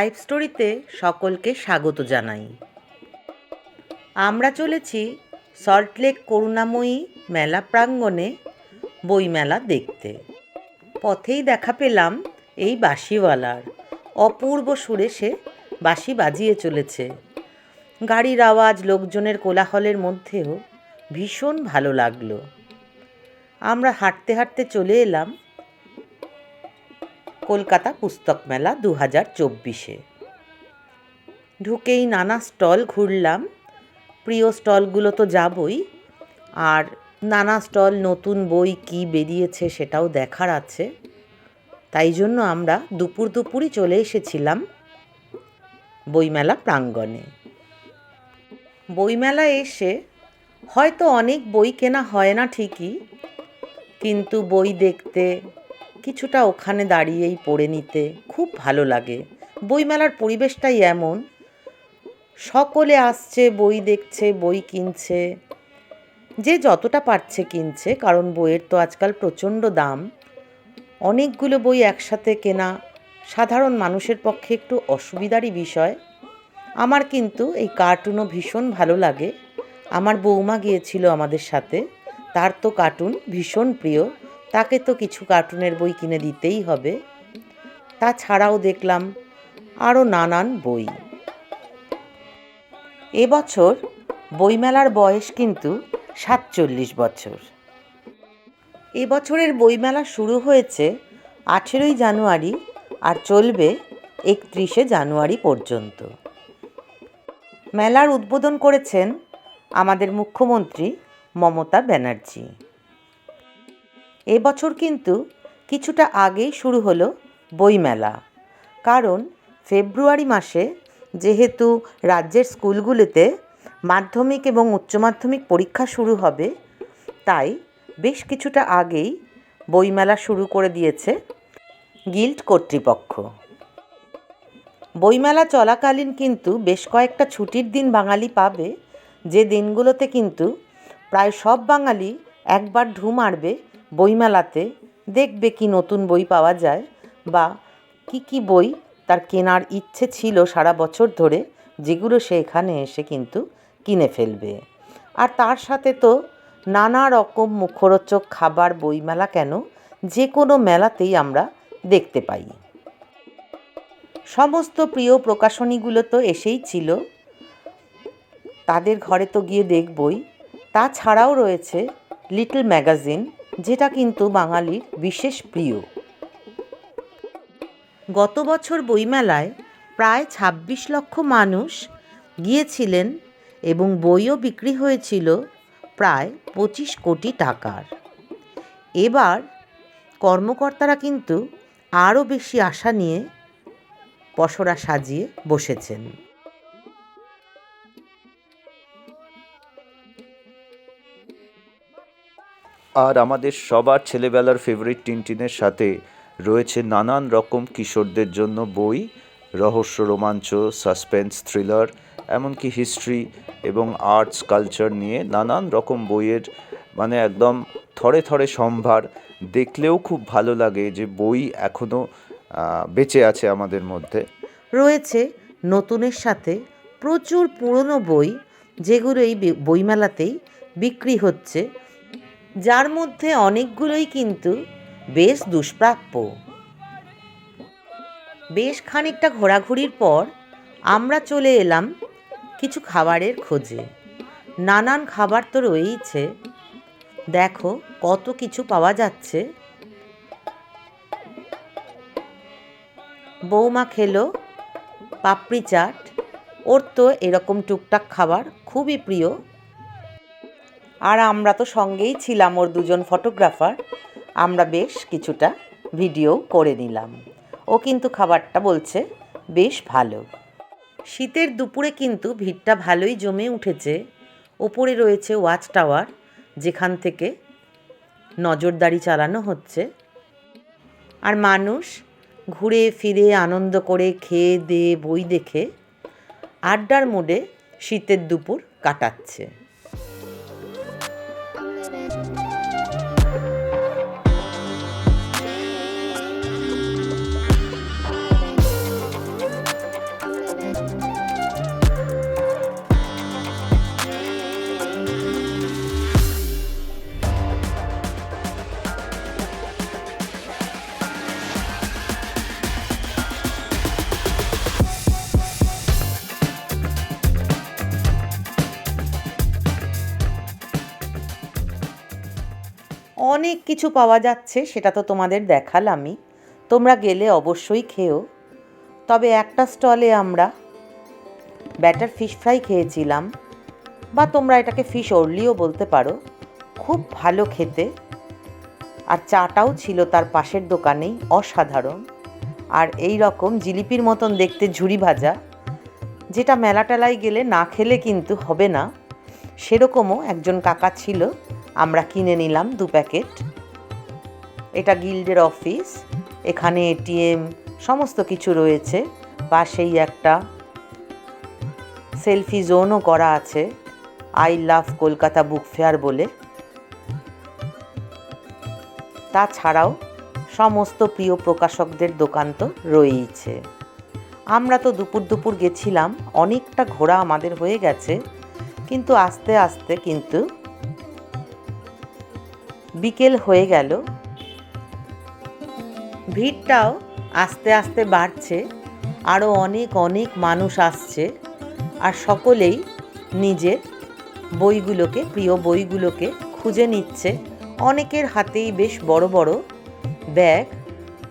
Live স্টোরিতে সকলকে স্বাগত জানাই। আমরা চলেছি সল্টলেক করুণাময়ী মেলা প্রাঙ্গণে বইমেলা দেখতে। পথেই দেখা পেলাম এই বাঁশিওয়ালার। অপূর্ব সুরে সে বাঁশি বাজিয়ে চলেছে। গাড়ির আওয়াজ, লোকজনের কোলাহলের মধ্যেও ভীষণ ভালো লাগল। আমরা হাঁটতে হাঁটতে চলে এলাম কলকাতা পুস্তক মেলা দু হাজার চব্বিশে। ঢুকেই নানা স্টল ঘুরলাম। প্রিয় স্টলগুলো তো যাবই। আর নানা স্টল, নতুন বই কি বেরিয়েছে সেটাও দেখার আছে। তাই জন্য আমরা দুপুর দুপুরই চলে এসেছিলাম বইমেলা প্রাঙ্গণে। বইমেলা এসে হয়তো অনেক বই কেনা হয় না ঠিকই, কিন্তু বই দেখতে কিছুটা ওখানে দাঁড়িয়েই পড়ে নিতে খুব ভালো লাগে। বইমেলার পরিবেশটাই এমন। সকলে আসছে, বই দেখছে, বই কিনছে। যে যতটা পারছে কিনছে, কারণ বইয়ের তো আজকাল প্রচণ্ড দাম। অনেকগুলো বই একসাথে কেনা সাধারণ মানুষের পক্ষে একটু অসুবিধারই বিষয়। আমার কিন্তু এই কার্টুনও ভীষণ ভালো লাগে। আমার বৌমা গিয়েছিল আমাদের সাথে। তার তো কার্টুন ভীষণ প্রিয়। তাকে তো কিছু কার্টুনের বই কিনে দিতেই হবে। তাছাড়াও দেখলাম আরও নানান বই। এবছর বইমেলার বয়স কিন্তু সাতচল্লিশ বছর। এবছরের বইমেলা শুরু হয়েছে আঠেরোই জানুয়ারি আর চলবে একত্রিশে জানুয়ারি পর্যন্ত। মেলার উদ্বোধন করেছেন আমাদের মুখ্যমন্ত্রী মমতা ব্যানার্জি। এবছর কিন্তু কিছুটা আগেই শুরু হলো বইমেলা। কারণ ফেব্রুয়ারি মাসে যেহেতু রাজ্যের স্কুলগুলিতে মাধ্যমিক এবং উচ্চ মাধ্যমিক পরীক্ষা শুরু হবে, তাই বেশ কিছুটা আগেই বইমেলা শুরু করে দিয়েছে গিল্ড কর্তৃপক্ষ। বইমেলা চলাকালীন কিন্তু বেশ কয়েকটা ছুটির দিন বাঙালি পাবে, যে দিনগুলোতে কিন্তু প্রায় সব বাঙালি একবার ঢু মারবে বইমেলাতে দেখবে কি নতুন বই পাওয়া যায় বা কি কি বই তার কেনার ইচ্ছে ছিল সারা বছর ধরে, যেগুলো সে এখানে এসে কিন্তু কিনে ফেলবে। আর তার সাথে তো নানা রকম মুখরোচক খাবার, বইমেলা কেন যে কোনো মেলাতেই আমরা দেখতে পাই। সমস্ত প্রিয় প্রকাশনীগুলো তো এসেই ছিল। তাদের ঘরে তো গিয়ে দেখবই। তাছাড়াও রয়েছে লিটল ম্যাগাজিন যেটা কিন্তু বাঙালির বিশেষ প্রিয়। গত বছর বইমেলায় প্রায় ছাব্বিশ লক্ষ মানুষ গিয়েছিলেন এবং বইও বিক্রি হয়েছিল প্রায় পঁচিশ কোটি টাকার। এবার কর্মকর্তারা কিন্তু আরও বেশি আশা নিয়ে পসরা সাজিয়ে বসেছেন। আর আমাদের সবার ছেলেবেলার ফেভারিট টিনটিনের সাথে রয়েছে নানান রকম কিশোরদের জন্য বই, রহস্য, রোমাঞ্চ সাসপেন্স থ্রিলার এমনকি হিস্ট্রি এবং আর্টস কালচার নিয়ে নানান রকম বইয়ের মানে একদম থরে থরে সম্ভার দেখলেও খুব ভালো লাগে যে বই এখনও বেঁচে আছে আমাদের মধ্যে। রয়েছে নতুনের সাথে প্রচুর পুরনো বই যেগুলো এই বইমেলাতেই বিক্রি হচ্ছে। যার মধ্যে অনেকগুলোই কিন্তু বেশ দুষ্প্রাপ্য। বেশ খানিকটা ঘোরাঘুরির পর আমরা চলে এলাম কিছু খাবারের খোঁজে। নানান খাবার তো রয়েইছে। দেখো, কত কিছু পাওয়া যাচ্ছে। বৌমা খেলো, পাপড়ি চাট। ওর তো এরকম টুকটাক খাবার খুবই প্রিয়। আর আমরা তো সঙ্গেই ছিলাম ওর দুজন ফটোগ্রাফার। আমরা বেশ কিছুটা ভিডিও করে নিলাম। ও কিন্তু খাবারটা বলছে, বেশ ভালো। শীতের দুপুরে কিন্তু ভিড়টা ভালোই জমে উঠেছে। ওপরে রয়েছে ওয়াচ টাওয়ার, যেখান থেকে নজরদারি চালানো হচ্ছে। আর মানুষ ঘুরে ফিরে আনন্দ করে খেয়ে দিয়ে বই দেখে আড্ডার মোডে শীতের দুপুর কাটাচ্ছে। অনেক কিছু পাওয়া যাচ্ছে, সেটা তো তোমাদের দেখালামই। তোমরা গেলে অবশ্যই খেও। তবে একটা স্টলে আমরা ব্যাটার ফিশ ফ্রাই খেয়েছিলাম, বা তোমরা এটাকে ফিশ অরলিও বলতে পারো, খুব ভালো খেতে। আর চাটাও ছিল তার পাশের দোকানেই, অসাধারণ। আর এই রকম জিলিপির মতন দেখতে ঝুড়ি ভাজা, যেটা মেলা টেলায় গেলে না খেলে কিন্তু হবে না। সেরকমও একজন কাকা ছিল, আমরা কিনে নিলাম দু প্যাকেট। এটা গিল্ডের অফিস, এখানে এটিএম, সমস্ত কিছু রয়েছে, পাশেই একটা সেলফি জোনও করা আছে, I love Kolkata book fair বলে। তাছাড়াও সমস্ত প্রিয় প্রকাশকদের দোকান তো রয়েইছে। আমরা তো দুপুর দুপুর গেছিলাম, অনেকটা ঘোরা আমাদের হয়ে গেছে কিন্তু আস্তে আস্তে কিন্তু বিকেল হয়ে গেল। ভিড়টাও আস্তে আস্তে বাড়ছে। আরও অনেক অনেক মানুষ আসছে। আর সকলেই নিজের বইগুলোকে, প্রিয় বইগুলোকে খুঁজে নিচ্ছে। অনেকের হাতেই বেশ বড় বড় ব্যাগ।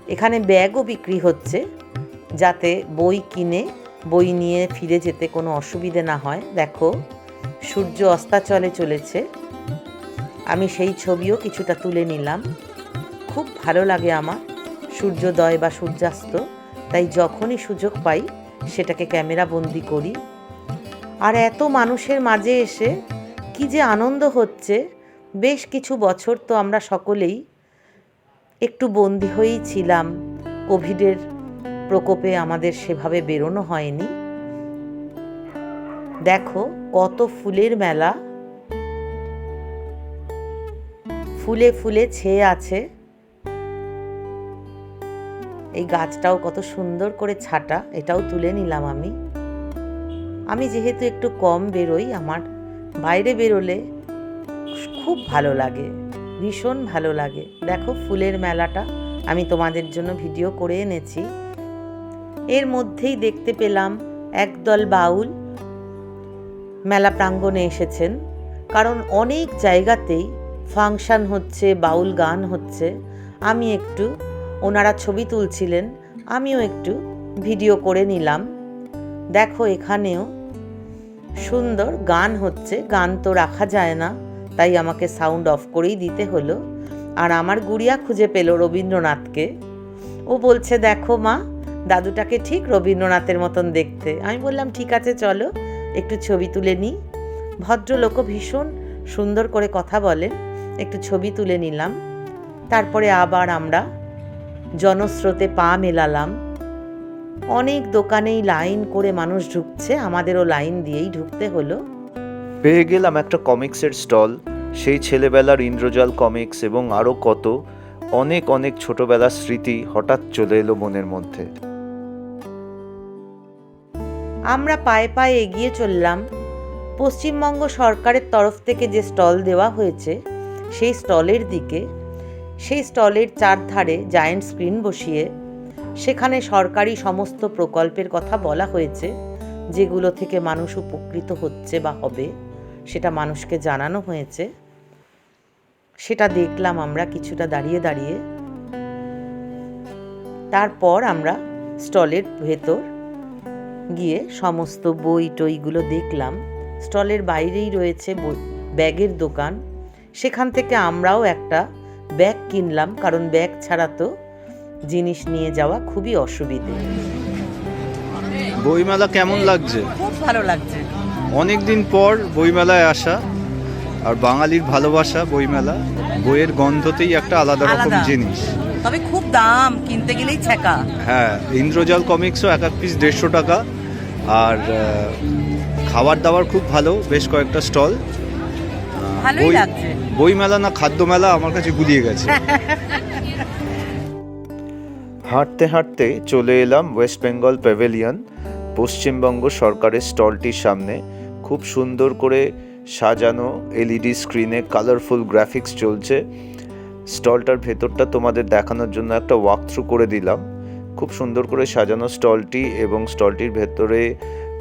এখানে ব্যাগও বিক্রি হচ্ছে যাতে বই কিনে, বই নিয়ে ফিরে যেতে কোনো অসুবিধে না হয়। দেখো সূর্য অস্তাচলে চলেছে। আমি সেই ছবিও কিছুটা তুলে নিলাম। খুব ভালো লাগে আমার সূর্যোদয় বা সূর্যাস্ত, তাই যখনই সুযোগ পাই সেটাকে ক্যামেরা বন্দি করি। আর এত মানুষের মাঝে এসে কি যে আনন্দ হচ্ছে, বেশ কিছু বছর তো আমরা সকলেই একটু বন্দি হয়েই ছিলাম। কোভিডের প্রকোপে আমাদের সেভাবে বেরোনো হয়নি। দেখো কত ফুলের মেলা। ফুলে ফুলে ছেয়ে আছে। এই গাছটাও কত সুন্দর করে ছাটা, এটাও তুলে নিলাম আমি। আমি যেহেতু একটু কম বেরোই, আমার বাইরে বেরোলে খুব ভালো লাগে, ভীষণ ভালো লাগে। দেখো ফুলের মেলাটা, আমি তোমাদের জন্য ভিডিও করে এনেছি। এর মধ্যেই দেখতে পেলাম একদল বাউল মেলা প্রাঙ্গণে এসেছেন। কারণ অনেক জায়গাতেই ফাংশান হচ্ছে, বাউল গান হচ্ছে। আমি একটু ওনারা ছবি তুলছিলেন, আমিও একটু ভিডিও করে নিলাম। দেখো এখানেও সুন্দর গান হচ্ছে, গান তো রাখা যায় না, তাই আমাকে সাউন্ড অফ করেই দিতে হলো। আর আমার গুড়িয়া খুঁজে পেল রবীন্দ্রনাথকে। ও বলছে, দেখো মা, দাদুটাকে ঠিক রবীন্দ্রনাথের মতন দেখতে। আমি বললাম, ঠিক আছে, চলো। একটু ছবি তুলে নিই। ভদ্রলোকও ভীষণ সুন্দর করে কথা বলেন। একটু ছবি তুলে নিলাম। তারপরে আবার আমরা জনস্রোতে পা মেলালাম। অনেক দোকানেই লাইন করে মানুষ ঢুকছে, আমাদেরও লাইন দিয়েই ঢুকতে হলো। পেয়ে গেলাম একটা কমিক্সের স্টল। সেই ছেলেবেলার ইন্দ্রজাল কমিক্স এবং আরও কত অনেক অনেক ছোটবেলার স্মৃতি হঠাৎ চলে এলো মনের মধ্যে। আমরা পায়ে পায়ে এগিয়ে চললাম। পশ্চিমবঙ্গ সরকারের তরফ থেকে যে স্টল দেওয়া হয়েছে, সেই স্টলের দিকে, সেই স্টলের চারধারে জায়েন্ট স্ক্রিন বসিয়ে সেখানে সরকারি সমস্ত প্রকল্পের কথা বলা হয়েছে, যেগুলো থেকে মানুষ উপকৃত হচ্ছে বা হবে, সেটা মানুষকে জানানো হয়েছে। সেটা দেখলাম আমরা কিছুটা দাঁড়িয়ে দাঁড়িয়ে। তারপর আমরা স্টলের ভেতর গিয়ে সমস্ত বই টইগুলো দেখলাম। স্টলের বাইরেই রয়েছে ব্যাগের দোকান। সেখান থেকে আমরাও একটা ব্যাগ কিনলাম কারণ ব্যাগ ছাড়া তো জিনিস নিয়ে যাওয়া খুবই অসুবিধে। বইমেলা কেমন লাগছে? খুব ভালো লাগছে। অনেক দিন পর বইমেলায় আসা আর বাঙালির ভালোবাসা বইমেলা বইয়ের গন্ধতেই একটা আলাদা রকম জিনিস। তবে খুব দাম কিনতে গেলেই ছেঁকা হ্যাঁ ইন্দ্রজাল কমিক্সও এক এক পিস দেড়শো টাকা। আর খাবার দাবার খুব ভালো বেশ কয়েকটা স্টল। ভালোই লাগছে। বইমেলা না খাদ্য মেলা আমার কাছে গুলিয়ে গেছে। হাঁটতে হাঁটতে চলে এলাম ওয়েস্ট বেঙ্গল প্যাভিলিয়ন পশ্চিমবঙ্গ সরকারের স্টলটির সামনে। খুব সুন্দর করে সাজানো এলইডি স্ক্রিনে কালারফুল গ্রাফিক্স চলছে। স্টলটার ভেতরটা তোমাদের দেখানোর জন্য একটা ওয়াক থ্রু করে দিলাম। খুব সুন্দর করে সাজানো স্টলটি এবং স্টলটির ভেতরে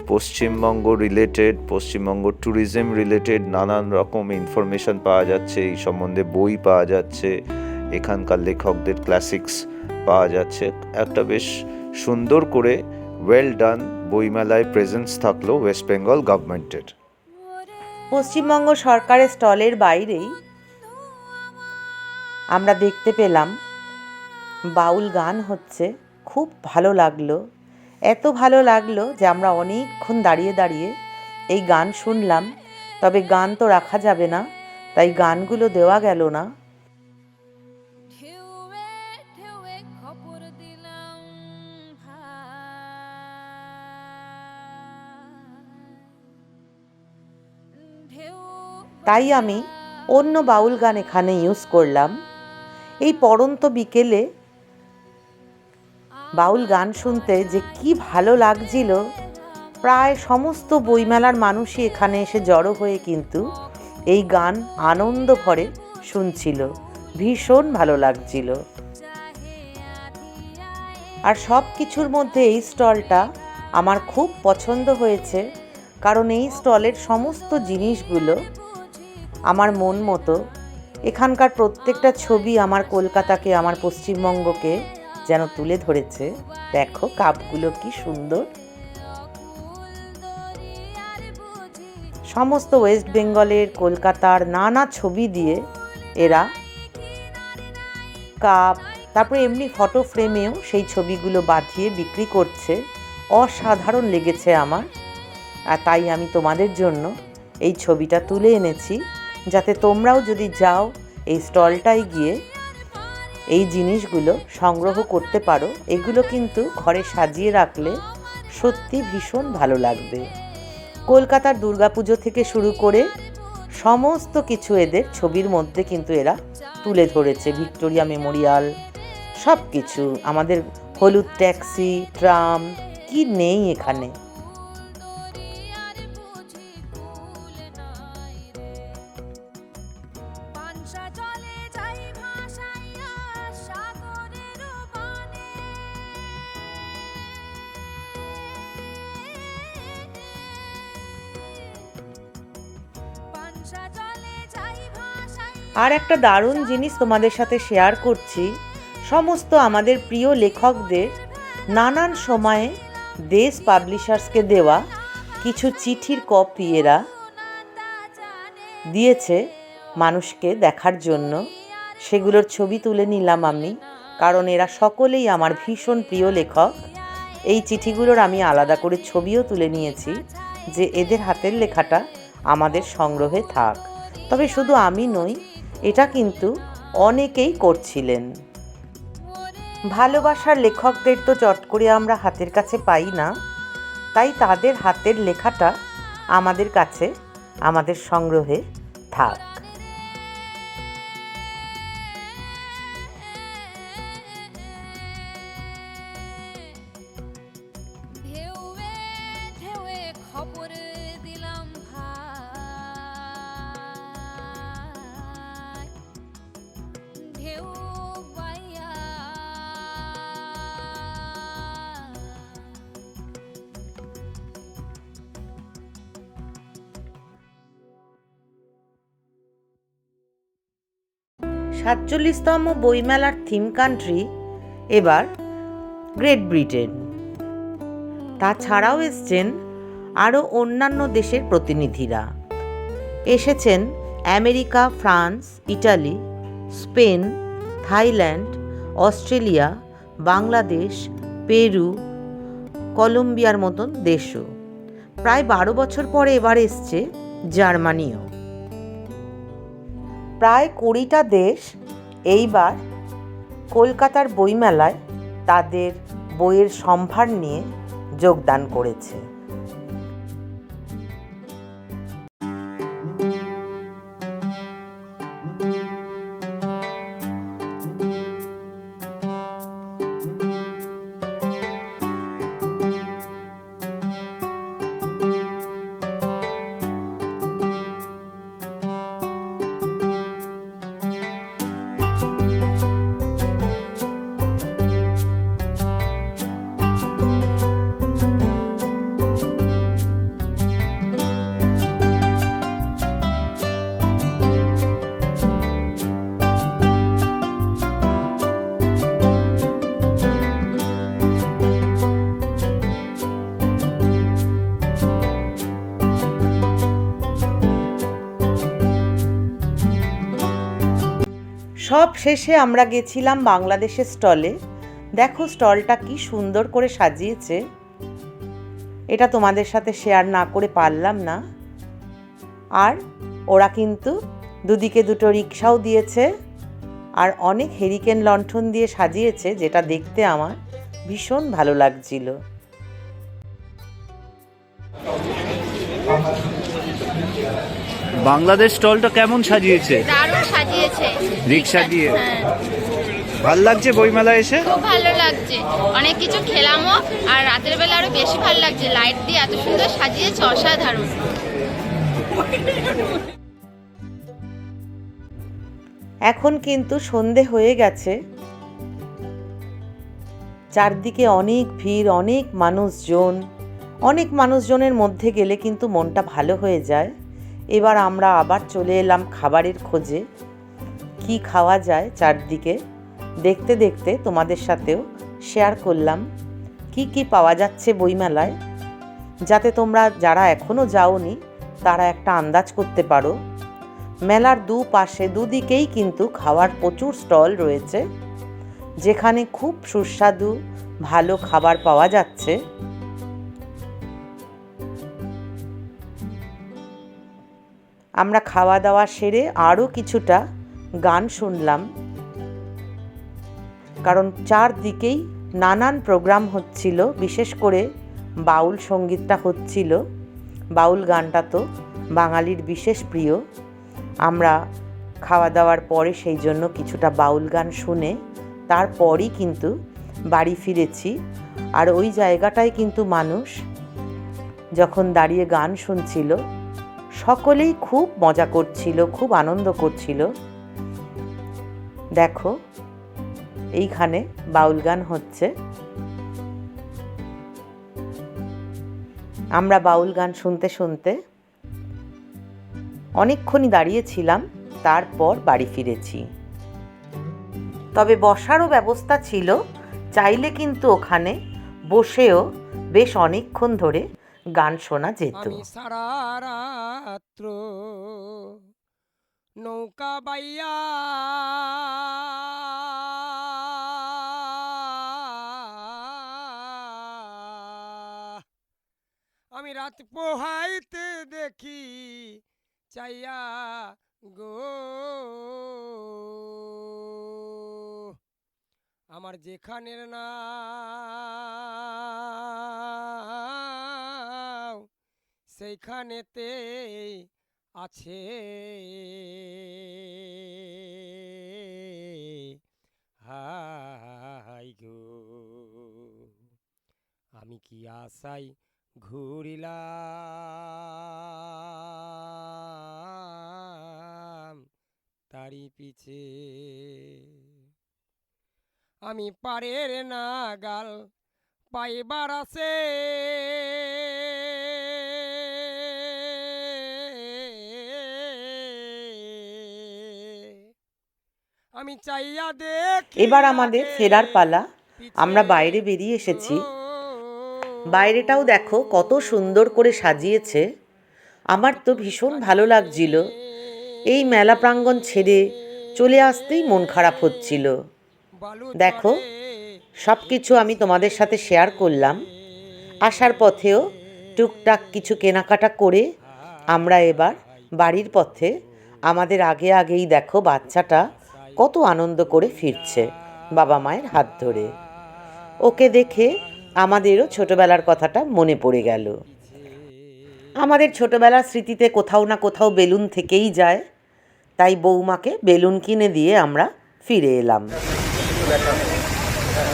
Paschimbanga related Paschimbanga tourism related নানান রকম ইনফরমেশন পাওয়া যাচ্ছে। এই সম্বন্ধে বই পাওয়া যাচ্ছে। এখানকার লেখকদের ক্লাসিক্স পাওয়া যাচ্ছে। একটা বেশ সুন্দর করে ওয়েল ডান বইমেলায় প্রেজেন্স থাকল ওয়েস্ট বেঙ্গল গভর্নমেন্টের পশ্চিমবঙ্গ সরকারের স্টলের বাইরেই আমরা দেখতে পেলাম বাউল গান হচ্ছে। খুব ভালো লাগল। এত ভালো লাগল যে আমরা অনেকক্ষণ দাঁড়িয়ে দাঁড়িয়ে এই গান শুনলাম। তবে গান তো রাখা যাবে না তাই গানগুলো দেওয়া গেল না। তাই আমি অন্য বাউল গান এখানে ইউজ করলাম। এই পড়ন্ত বিকেলে বাউল গান শুনতে যে কি ভালো লাগছিল, প্রায় সমস্ত বইমেলার মানুষই এখানে এসে জড়ো হয়ে কিন্তু এই গান আনন্দ ভরে শুনছিল, ভীষণ ভালো লাগছিল। আর সব কিছুর মধ্যে এই স্টলটা আমার খুব পছন্দ হয়েছে, কারণ এই স্টলের সমস্ত জিনিসগুলো আমার মন মতো। এখানকার প্রত্যেকটা ছবি আমার কলকাতাকে, আমার পশ্চিমবঙ্গকে যেন তুলে ধরেছে। দেখো কাপগুলো কি সুন্দর। সমস্ত ওয়েস্ট বেঙ্গলের কলকাতার নানা ছবি দিয়ে এরা কাপ, তারপরে এমনি ফটো ফ্রেমেও সেই ছবিগুলো বাঁধিয়ে বিক্রি করছে। অসাধারণ লেগেছে আমার। আর তাই আমি তোমাদের জন্য এই ছবিটা তুলে এনেছি। যাতে তোমরাও যদি যাও এই স্টলটায় গিয়ে এই জিনিসগুলো সংগ্রহ করতে পারো। এগুলো কিন্তু ঘরে সাজিয়ে রাখলে সত্যি ভীষণ ভালো লাগবে। কলকাতার দুর্গাপুজো থেকে শুরু করে সমস্ত কিছু এদের ছবির মধ্যে কিন্তু এরা তুলে ধরেছে। ভিক্টোরিয়া মেমোরিয়াল সব কিছু আমাদের হলুদ ট্যাক্সি, ট্রাম, কি নেই এখানে? আর একটা দারুণ জিনিস তোমাদের সাথে শেয়ার করছি। সমস্ত আমাদের প্রিয় লেখকদের নানান সময়ে দেশ পাবলিশার্সকে দেওয়া কিছু চিঠির কপি এরা দিয়েছে মানুষকে দেখার জন্য। সেগুলোর ছবি তুলে নিলাম আমি, কারণ এরা সকলেই আমার ভীষণ প্রিয় লেখক। এই চিঠিগুলোর আমি আলাদা করে ছবিও তুলে নিয়েছি যে এদের হাতের লেখাটা আমাদের সংগ্রহে থাক। তবে শুধু আমি নই এটা কিন্তু অনেকেই করছিলেন। ভালোবাসার লেখকদের তো চট করে আমরা হাতের কাছে পাই না, তাই তাদের হাতের লেখাটা আমাদের কাছে, আমাদের সংগ্রহে থাক। সাতচল্লিশতম বইমেলার থিম কান্ট্রি, এবার গ্রেট ব্রিটেন। তাছাড়াও এসছেন আরও অন্যান্য দেশের প্রতিনিধিরা। এসেছেন America, France, Italy, Spain, Thailand, Australia, Bangladesh, Peru, কলম্বিয়ার মতন দেশও। প্রায় বারো বছর পরে এবার এসছে জার্মানিও। প্রায় কুড়িটা দেশ এইবার কলকাতার বইমেলায় তাদের বইয়ের সম্ভার নিয়ে যোগদান করেছে। সব শেষে আমরা গেছিলাম বাংলাদেশের স্টলে। দেখো স্টলটা কি সুন্দর করে সাজিয়েছে। এটা তোমাদের সাথে শেয়ার না করে পারলাম না। আর ওরা কিন্তু দুদিকে দুটো রিক্সাও দিয়েছে আর অনেক হেরিকেন লণ্ঠন দিয়ে সাজিয়েছে যেটা দেখতে আমার ভীষণ ভালো লাগছিল। বাংলাদেশ স্টলটা কেমন সাজিয়েছে? সাজিয়েছে রিক্সা দিয়ে? হ্যাঁ। ভালো লাগছে বইমেলা এসে? খুব ভালো লাগছে। অনেক কিছু খেলামও আর রাতের বেলা আরও বেশি ভালো লাগছে। লাইট দিয়ে এত সুন্দর সাজিয়েছে অসাধারণ। এখন কিন্তু সন্ধে হয়ে গেছে। চারদিকে অনেক ভিড় অনেক মানুষজন। অনেক মানুষজনের মধ্যে গেলে কিন্তু মনটা ভালো হয়ে যায়। এবার আমরা আবার চলে এলাম খাবারের খোঁজে। কি খাওয়া যায় চারদিকে দেখতে দেখতে তোমাদের সাথেও শেয়ার করলাম। কি কি পাওয়া যাচ্ছে বইমেলায়? যাতে তোমরা যারা এখনও যাওনি, তারা একটা আন্দাজ করতে পারো। মেলার দু পাশে দুদিকেই কিন্তু খাওয়ার প্রচুর স্টল রয়েছে, যেখানে খুব সুস্বাদু, ভালো খাবার পাওয়া যাচ্ছে। আমরা খাওয়া দাওয়া সেরে আরও কিছুটা গান শুনলাম। কারণ চারদিকেই নানান প্রোগ্রাম হচ্ছিল, বিশেষ করে বাউল সঙ্গীতটা হচ্ছিল। বাউল গানটা তো বাঙালির বিশেষ প্রিয়। আমরা খাওয়া দাওয়ার পরে সেই জন্য কিছুটা বাউল গান শুনে তারপরই কিন্তু বাড়ি ফিরেছি। আর ওই জায়গাটায় কিন্তু মানুষ যখন দাঁড়িয়ে গান শুনছিল, সকলেই খুব মজা করছিল, খুব আনন্দ করছিল। দেখো, এইখানে বাউল গান হচ্ছে। আমরা বাউল গান শুনতে শুনতে অনেকক্ষণই দাঁড়িয়েছিলাম, তারপর বাড়ি ফিরেছি। তবে বসারও ব্যবস্থা ছিল, চাইলে কিন্তু ওখানে বসেও বেশ অনেকক্ষণ ধরে গান শোনা যেত। সারা রাত্র নৌকা বাইয়া। আমি রাত পোহাইতে দেখি চাইয়া গো। আমার যেখানের না সেইখানেতে আছে। হাই গো, আমি কি আশাই ঘুরিলাম তারি পিছে? আমি পারের না গাল পাইবার আছে। আমি চাইয়া দেখ এবার আমাদের ফেরার পালা। আমরা বাইরে বেরিয়ে এসেছি। বাইরেটাও দেখো কত সুন্দর করে সাজিয়েছে। আমার তো ভীষণ ভালো লাগছিল। এই মেলা প্রাঙ্গণ ছেড়ে চলে আসতেই মন খারাপ হচ্ছিল। দেখো সব কিছু আমি তোমাদের সাথে শেয়ার করলাম। আসার পথেও টুকটাক কিছু কেনাকাটা করে আমরা এবার বাড়ির পথে। আমাদের আগে আগেই দেখো বাচ্চাটা। কত আনন্দ করে ফিরছে বাবা মায়ের হাত ধরে। ওকে দেখে আমাদেরও ছোটবেলার কথাটা মনে পড়ে গেল। আমাদের ছোটবেলার স্মৃতিতে কোথাও না কোথাও বেলুন থেকেই যায়। তাই বৌমাকে বেলুন কিনে দিয়ে আমরা ফিরে এলাম।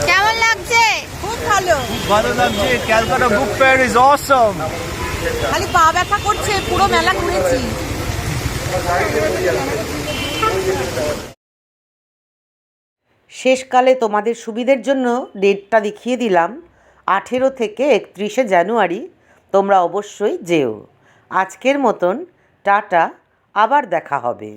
কেমন লাগছে? খুব ভালো। ভালো লাগছে। Calcutta book fair is awesome. খালি পা ব্যথা করছে পুরো মেলা ঘুরেছি। শেষকালে তোমাদের সুবিধের জন্য ডেটটা দেখিয়ে দিলাম, আঠেরো থেকে একত্রিশে জানুয়ারি। তোমরা অবশ্যই যেও। আজকের মতন, টাটা, আবার দেখা হবে।